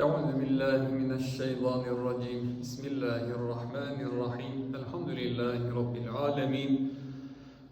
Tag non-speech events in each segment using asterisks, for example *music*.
أعوذ بالله من الشيطان الرجيم. بسم الله الرحمن الرحيم. الحمد لله رب العالمين.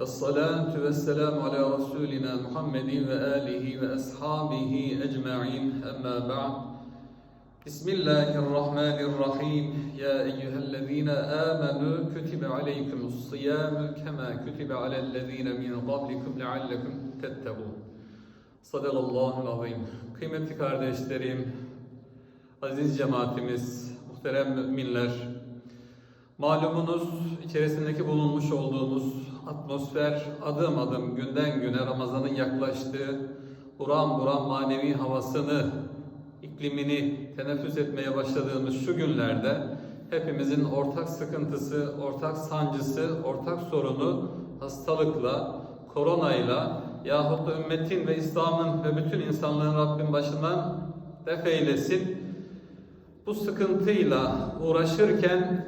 الصلاة والسلام على رسولنا محمد وآله وأصحابه أجمعين. أما بعد بسم الله الرحمن الرحيم. يا أيها الذين آمنوا كتب عليكم الصيام كما كتب على الذين من قبلكم لعلكم تتقون. Sadakallahul azim. Kıymetli kardeşlerim, aziz cemaatimiz, muhterem müminler, malumunuz içerisindeki bulunmuş olduğumuz atmosfer adım adım günden güne Ramazan'ın yaklaştığı buram buram manevi havasını, iklimini teneffüs etmeye başladığımız şu günlerde hepimizin ortak sıkıntısı, ortak sancısı, ortak sorunu hastalıkla, koronayla yahut da ümmetin ve İslam'ın ve bütün insanlığın Rabbim başından def eylesin. Bu sıkıntıyla uğraşırken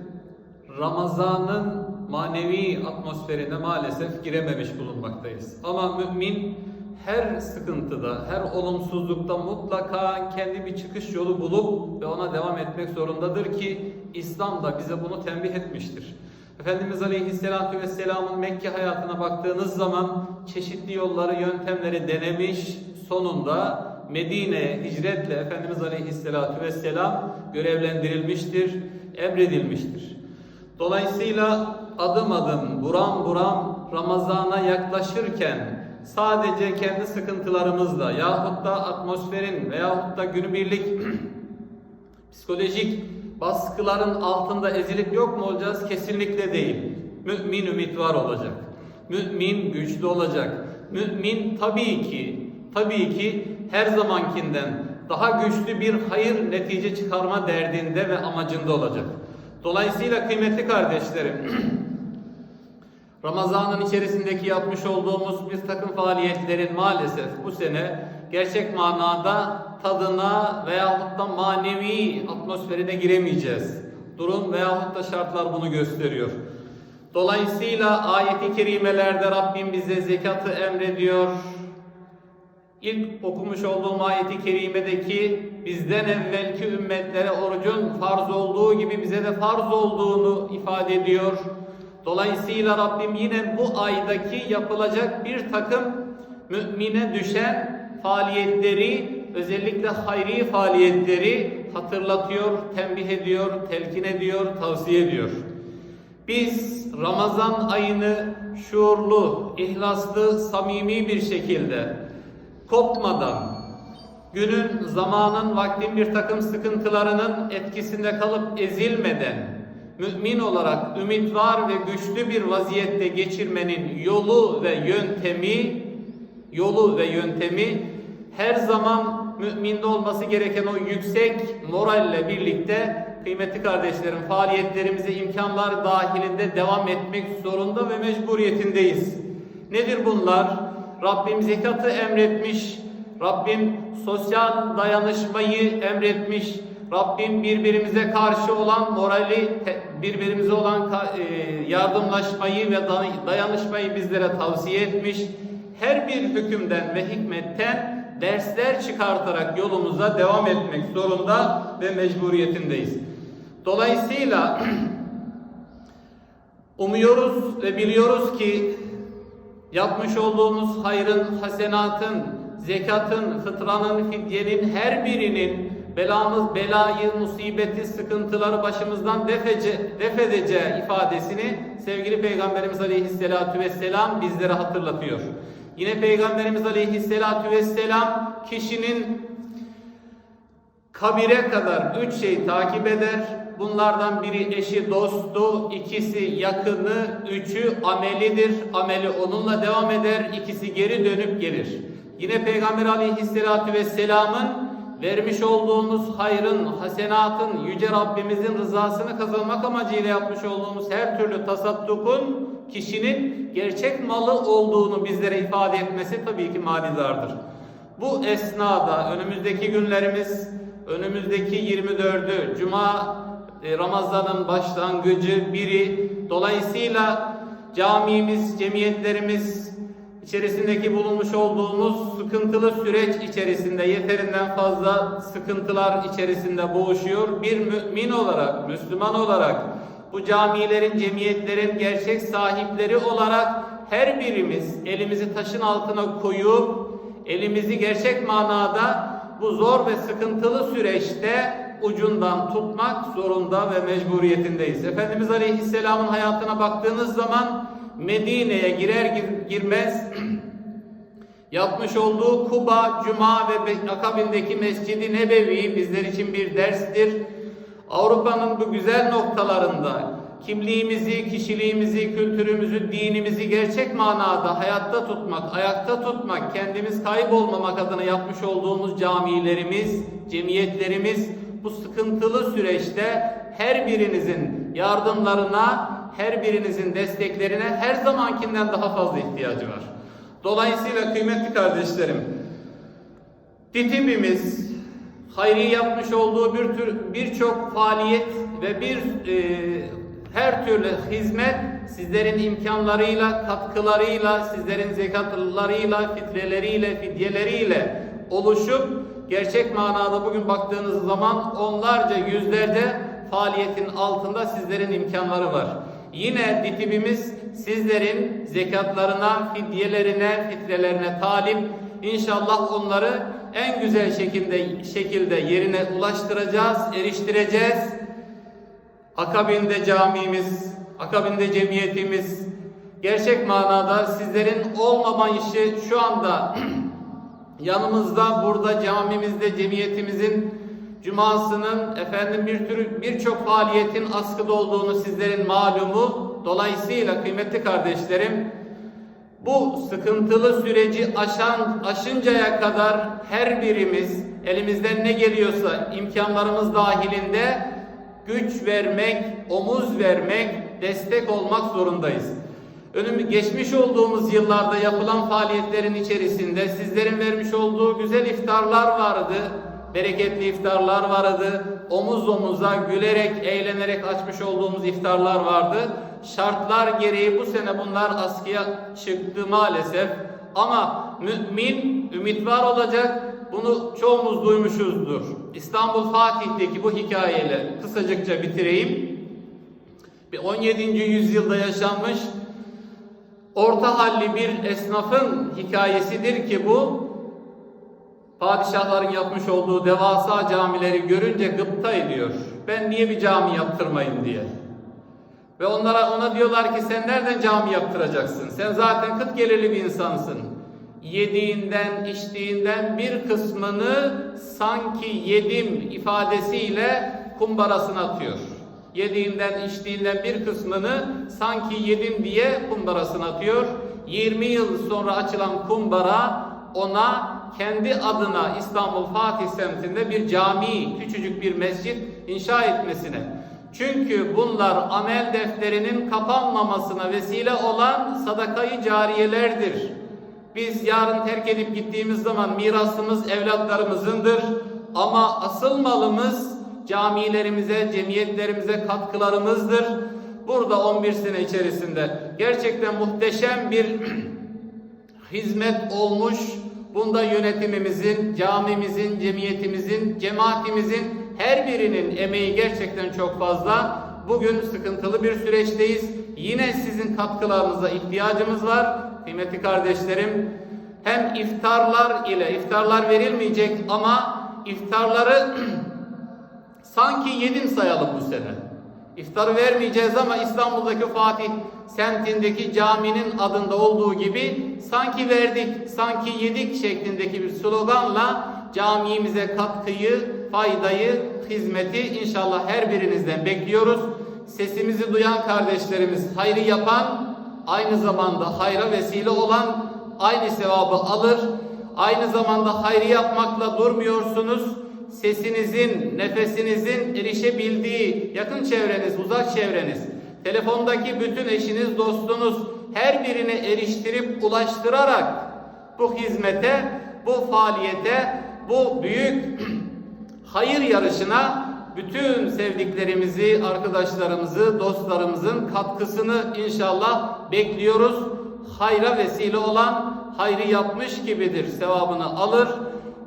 Ramazan'ın manevi atmosferine maalesef girememiş bulunmaktayız. Ama mümin her sıkıntıda, her olumsuzlukta mutlaka kendi bir çıkış yolu bulup ve ona devam etmek zorundadır ki İslam da bize bunu tembih etmiştir. Efendimiz Aleyhisselatü Vesselam'ın Mekke hayatına baktığınız zaman çeşitli yolları, yöntemleri denemiş, sonunda Medine'ye hicretle Efendimiz Aleyhisselatü Vesselam görevlendirilmiştir, emredilmiştir. Dolayısıyla adım adım, buram buram Ramazan'a yaklaşırken sadece kendi sıkıntılarımızla yahut da atmosferin veyahut da günübirlik *clears throat* psikolojik baskıların altında ezilip yok mu olacağız? Kesinlikle değil. Mümin ümit var olacak. Mümin güçlü olacak. Mümin tabii ki, tabii ki her zamankinden daha güçlü bir hayır netice çıkarma derdinde ve amacında olacak. Dolayısıyla kıymetli kardeşlerim, *clears throat* Ramazan'ın içerisindeki yapmış olduğumuz bir takım faaliyetlerin maalesef bu sene gerçek manada tadına veyahut da manevi atmosferine giremeyeceğiz. Durum veyahut da şartlar bunu gösteriyor. Dolayısıyla ayeti kerimelerde Rabbim bize zekatı emrediyor. İlk okumuş olduğum ayeti kerimedeki bizden evvelki ümmetlere orucun farz olduğu gibi bize de farz olduğunu ifade ediyor. Dolayısıyla Rabbim yine bu aydaki yapılacak bir takım mümine düşen faaliyetleri, özellikle hayri faaliyetleri hatırlatıyor, tembih ediyor, telkin ediyor, tavsiye ediyor. Biz Ramazan ayını şuurlu, ihlaslı, samimi bir şekilde kopmadan, günün, zamanın, vaktin bir takım sıkıntılarının etkisinde kalıp ezilmeden, mümin olarak ümit var ve güçlü bir vaziyette geçirmenin yolu ve yöntemi yolu ve yöntemi her zaman müminde olması gereken o yüksek moralle birlikte kıymetli kardeşlerim faaliyetlerimize imkanlar dahilinde devam etmek zorunda ve mecburiyetindeyiz. Nedir bunlar? Rabbim zekatı emretmiş, Rabbim sosyal dayanışmayı emretmiş, Rabbim birbirimize karşı olan morali, birbirimize olan yardımlaşmayı ve dayanışmayı bizlere tavsiye etmiş. Her bir hükümden ve hikmetten dersler çıkartarak yolumuza devam etmek zorunda ve mecburiyetindeyiz. Dolayısıyla *clears throat* umuyoruz ve biliyoruz ki yapmış olduğumuz hayrın, hasenatın, zekatın, fıtranın, fidyenin her birinin belamız, belayı, musibeti, sıkıntıları başımızdan defece, defedeceği ifadesini sevgili Peygamberimiz Aleyhisselatü Vesselam bizlere hatırlatıyor. Yine Peygamberimiz Aleyhisselatü Vesselam kişinin kabire kadar üç şey takip eder. Bunlardan biri eşi, dostu, ikisi yakını, üçü amelidir. Ameli onunla devam eder, ikisi geri dönüp gelir. Yine Peygamber Aleyhisselatü Vesselam'ın vermiş olduğumuz hayrın, hasenatın, yüce Rabbimizin rızasını kazanmak amacıyla yapmış olduğumuz her türlü tasaddukun kişinin gerçek malı olduğunu bizlere ifade etmesi tabii ki manidardır. Bu esnada önümüzdeki günlerimiz, önümüzdeki 24'ü Cuma e, Ramazan'ın başlangıcı biri dolayısıyla camimiz, cemiyetlerimiz içerisindeki bulunmuş olduğumuz sıkıntılı süreç içerisinde yeterinden fazla sıkıntılar içerisinde boğuşuyor. Bir mümin olarak, Müslüman olarak bu camilerin, cemiyetlerin gerçek sahipleri olarak her birimiz elimizi taşın altına koyup elimizi gerçek manada bu zor ve sıkıntılı süreçte ucundan tutmak zorunda ve mecburiyetindeyiz. Efendimiz Aleyhisselam'ın hayatına baktığınız zaman Medine'ye girer gir- girmez *clears throat* yapmış olduğu Kuba, Cuma ve akabindeki Mescid-i Nebevi bizler için bir derstir. Avrupa'nın bu güzel noktalarında kimliğimizi, kişiliğimizi, kültürümüzü, dinimizi gerçek manada hayatta tutmak, ayakta tutmak, kendimiz kaybolmamak adına yapmış olduğumuz camilerimiz, cemiyetlerimiz bu sıkıntılı süreçte her birinizin yardımlarına, her birinizin desteklerine her zamankinden daha fazla ihtiyacı var. Dolayısıyla kıymetli kardeşlerim, DİTİB'imiz hayri yapmış olduğu bir tür birçok faaliyet ve bir e, her türlü hizmet sizlerin imkanlarıyla, katkılarıyla, sizlerin zekatlarıyla, fitreleriyle, fidyeleriyle oluşup gerçek manada bugün baktığınız zaman onlarca, yüzlerce faaliyetin altında sizlerin imkanları var. Yine DİTİB'imiz sizlerin zekatlarına, fidyelerine, fitrelerine talip. İnşallah onları en güzel şekilde şekilde yerine ulaştıracağız, eriştireceğiz. Akabinde camimiz, akabinde cemiyetimiz gerçek manada sizlerin olmamayışı şu anda *clears throat* yanımızda burada camimizde cemiyetimizin cumasının efendim bir tür birçok faaliyetin askıda olduğunu sizlerin malumu. Dolayısıyla kıymetli kardeşlerim bu sıkıntılı süreci aşan aşıncaya kadar her birimiz elimizden ne geliyorsa imkanlarımız dahilinde güç vermek, omuz vermek, destek olmak zorundayız. Önüm geçmiş olduğumuz yıllarda yapılan faaliyetlerin içerisinde sizlerin vermiş olduğu güzel iftarlar vardı. Bereketli iftarlar vardı. Omuz omuza gülerek, eğlenerek açmış olduğumuz iftarlar vardı. Şartlar gereği bu sene bunlar askıya çıktı maalesef. Ama mümin ümit var olacak. Bunu çoğumuz duymuşuzdur. İstanbul Fatih'teki bu hikayeyle kısacıkça bitireyim. Bir 17. yüzyılda yaşanmış orta halli bir esnafın hikayesidir ki bu padişahların yapmış olduğu devasa camileri görünce gıpta ediyor. Ben niye bir cami yaptırmayın diye. Ve onlara ona diyorlar ki sen nereden cami yaptıracaksın? Sen zaten kıt gelirli bir insansın. Yediğinden, içtiğinden bir kısmını sanki yedim ifadesiyle kumbarasına atıyor. Yediğinden, içtiğinden bir kısmını sanki yedim diye kumbarasına atıyor. 20 yıl sonra açılan kumbara ona kendi adına İstanbul Fatih semtinde bir cami, küçücük bir mescit inşa etmesine. Çünkü bunlar amel defterinin kapanmamasına vesile olan sadakayı cariyelerdir. Biz yarın terk edip gittiğimiz zaman mirasımız evlatlarımızındır. Ama asıl malımız camilerimize, cemiyetlerimize katkılarımızdır. Burada 11 sene içerisinde gerçekten muhteşem bir *clears throat* hizmet olmuş. Bunda yönetimimizin, camimizin, cemiyetimizin, cemaatimizin her birinin emeği gerçekten çok fazla. Bugün sıkıntılı bir süreçteyiz. Yine sizin katkılarınıza ihtiyacımız var. Kıymetli kardeşlerim, hem iftarlar ile iftarlar verilmeyecek ama iftarları *clears throat* sanki yedim sayalım bu sene. İftarı vermeyeceğiz ama İstanbul'daki Fatih semtindeki caminin adında olduğu gibi sanki verdik, sanki yedik şeklindeki bir sloganla camimize katkıyı, faydayı, hizmeti inşallah her birinizden bekliyoruz. Sesimizi duyan kardeşlerimiz hayrı yapan, aynı zamanda hayra vesile olan aynı sevabı alır. Aynı zamanda hayrı yapmakla durmuyorsunuz sesinizin, nefesinizin erişebildiği yakın çevreniz, uzak çevreniz, telefondaki bütün eşiniz, dostunuz her birine eriştirip ulaştırarak bu hizmete, bu faaliyete, bu büyük *clears throat* hayır yarışına bütün sevdiklerimizi, arkadaşlarımızı, dostlarımızın katkısını inşallah bekliyoruz. Hayra vesile olan hayrı yapmış gibidir sevabını alır.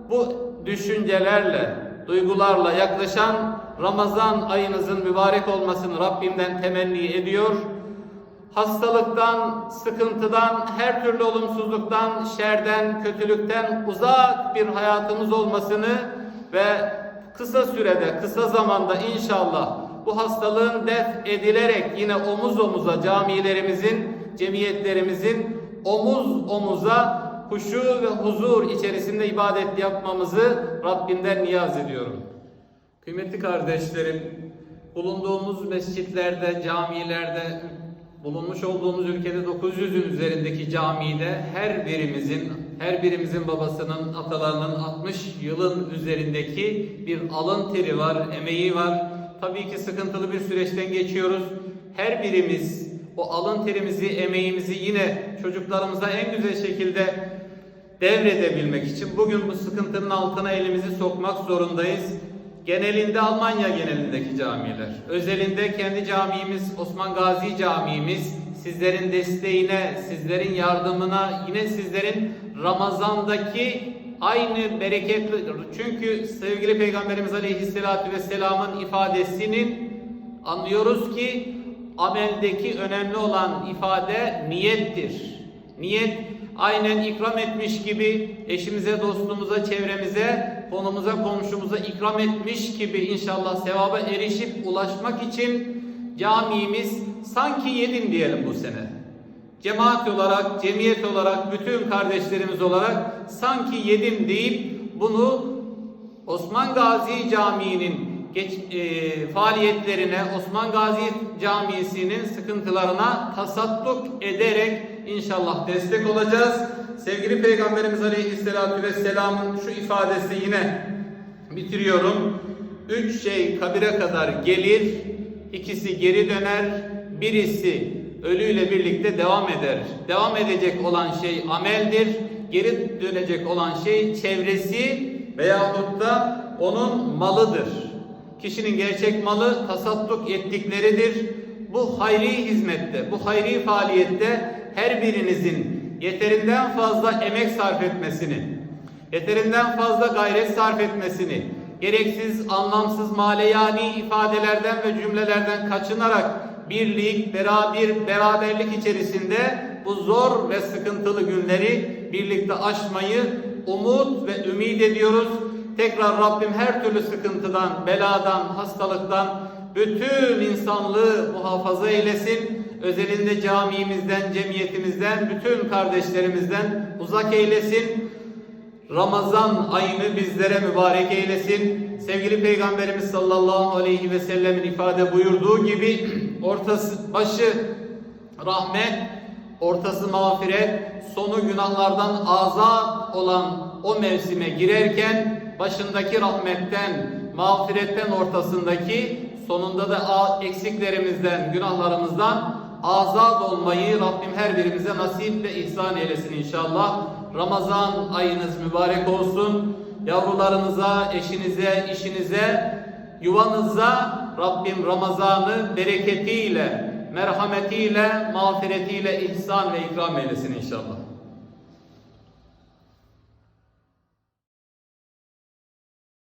Bu düşüncelerle, duygularla yaklaşan Ramazan ayınızın mübarek olmasını Rabbimden temenni ediyor. Hastalıktan, sıkıntıdan, her türlü olumsuzluktan, şerden, kötülükten uzak bir hayatımız olmasını ve kısa sürede, kısa zamanda inşallah bu hastalığın def edilerek yine omuz omuza camilerimizin, cemiyetlerimizin omuz omuza huşu ve huzur içerisinde ibadet yapmamızı Rabbimden niyaz ediyorum. Kıymetli kardeşlerim, bulunduğumuz mescitlerde, camilerde, bulunmuş olduğumuz ülkede 900'ün üzerindeki camide her birimizin, her birimizin babasının, atalarının 60 yılın üzerindeki bir alın teri var, emeği var. Tabii ki sıkıntılı bir süreçten geçiyoruz. Her birimiz o alın terimizi, emeğimizi yine çocuklarımıza en güzel şekilde devredebilmek için bugün bu sıkıntının altına elimizi sokmak zorundayız. Genelinde Almanya genelindeki camiler, özelinde kendi camimiz Osman Gazi Camimiz sizlerin desteğine, sizlerin yardımına, yine sizlerin Ramazan'daki aynı bereketli çünkü sevgili Peygamberimiz Aleyhisselatü Vesselam'ın ifadesinin anlıyoruz ki ameldeki önemli olan ifade niyettir. Niyet aynen ikram etmiş gibi eşimize, dostumuza, çevremize, konumuza, komşumuza ikram etmiş gibi inşallah sevaba erişip ulaşmak için camimiz sanki yedin diyelim bu sene. Cemaat olarak, cemiyet olarak, bütün kardeşlerimiz olarak sanki yedim deyip bunu Osman Gazi Camii'nin geç, e, faaliyetlerine, Osman Gazi Camii'sinin sıkıntılarına tasadduk ederek inşallah destek olacağız. Sevgili Peygamberimiz Aleyhisselatü Vesselam'ın şu ifadesi yine bitiriyorum. Üç şey kabire kadar gelir, ikisi geri döner, birisi ölüyle birlikte devam eder. Devam edecek olan şey ameldir, geri dönecek olan şey çevresi veyahut da onun malıdır. Kişinin gerçek malı tasadduk ettikleridir. Bu hayri hizmette, bu hayri faaliyette her birinizin yeterinden fazla emek sarf etmesini, yeterinden fazla gayret sarf etmesini, gereksiz, anlamsız, maleyani ifadelerden ve cümlelerden kaçınarak birlik, beraber, beraberlik içerisinde bu zor ve sıkıntılı günleri birlikte aşmayı umut ve ümit ediyoruz. Tekrar Rabbim her türlü sıkıntıdan, beladan, hastalıktan bütün insanlığı muhafaza eylesin. Özelinde camimizden, cemiyetimizden, bütün kardeşlerimizden uzak eylesin. Ramazan ayını bizlere mübarek eylesin. Sevgili Peygamberimiz sallallahu aleyhi ve sellemin ifade buyurduğu gibi ortası başı rahmet, ortası mağfiret, sonu günahlardan azat olan o mevsime girerken başındaki rahmetten, mağfiretten ortasındaki sonunda da eksiklerimizden, günahlarımızdan azat olmayı Rabbim her birimize nasip ve ihsan eylesin inşallah. Ramazan ayınız mübarek olsun. Yavrularınıza, eşinize, işinize, yuvanıza Rabbim Ramazan'ı bereketiyle, merhametiyle, mağfiretiyle ihsan ve ikram eylesin inşallah.